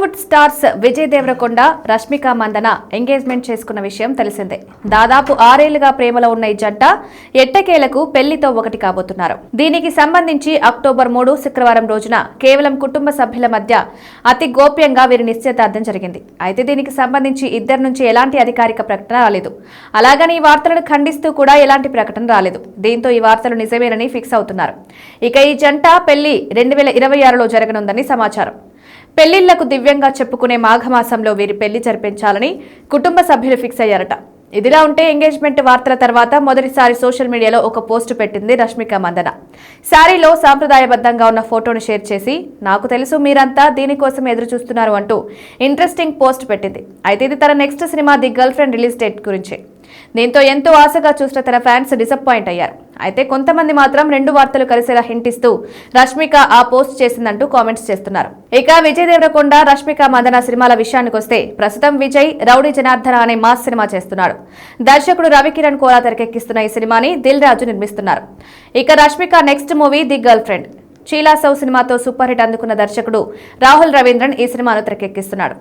Bollywood stars Vijay Deverakonda Rashmika Mandanna engagement చేసుకున్న విషయం తెలిసిందే. దాదాపు ఆరేళ్ళుగా ప్రేమలో ఉన్న ఈ జంట ఎట్టకేలకు పెళ్ళితో ఒకటి కాబోతున్నారు. దీనికి సంబంధించి అక్టోబర్ మూడు శుక్రవారం రోజున కేవలం కుటుంబ సభ్యుల మధ్య అతి గోప్యంగా వీరి నిశ్చితార్థం జరిగింది. అయితే దీనికి సంబంధించి ఇద్దరి నుంచి ఎలాంటి అధికారిక ప్రకటన రాలేదు. అలాగని ఈ వార్తలను ఖండిస్తూ కూడా ఎలాంటి ప్రకటన రాలేదు. దీంతో ఈ వార్తలు నిజమేనని ఫిక్స్ అవుతున్నారు. ఇక ఈ జంట పెళ్ళి రెండు వేల ఇరవై ఆరులో జరగనుందని సమాచారం. పెళ్ళిళ్ళకు దివ్యంగా చెప్పుకునే మాఘమాసంలో వీరి పెళ్ళి జరిపించాలని కుటుంబ సభ్యులు ఫిక్స్ అయ్యారట. ఇదిలా ఉంటే ఎంగేజ్మెంట్ వార్తల తర్వాత మొదటిసారి సోషల్ మీడియాలో ఒక పోస్ట్ పెట్టింది రష్మిక మందన. శారీలో సాంప్రదాయబద్ధంగా ఉన్న ఫోటోను షేర్ చేసి నాకు తెలుసు మీరంతా దీనికోసం ఎదురు చూస్తున్నారు అంటూ ఇంట్రెస్టింగ్ పోస్ట్ పెట్టింది. అయితే ఇది తన next cinema the girlfriend release date గురించి. దీంతో ఎంతో ఆశగా చూసిన తన ఫ్యాన్స్ డిసప్పాయింట్ అయ్యారు. అయితే కొంతమంది మాత్రం రెండు వార్తలు కలిసేలా హింటిస్తూ రష్మిక ఆ పోస్ట్ చేసిందంటూ కామెంట్స్ చేస్తున్నారు. ఇక విజయ్ దేవరకొండ రష్మిక మందన సినిమాల విషయానికి వస్తే ప్రస్తుతం విజయ్ రౌడీ జనార్దన అనే మాస్ సినిమా చేస్తున్నాడు. దర్శకుడు రవికిరణ్ కోలా తెరకెక్కిస్తున్న ఈ సినిమాని దిల్ రాజు నిర్మిస్తున్నారు. ఇక Rashmika next movie the girlfriend. Chi La Sow సినిమాతో సూపర్ హిట్ అందుకున్న దర్శకుడు రాహుల్ రవీంద్రన్ ఈ సినిమాను తెరకెక్కిస్తున్నాడు.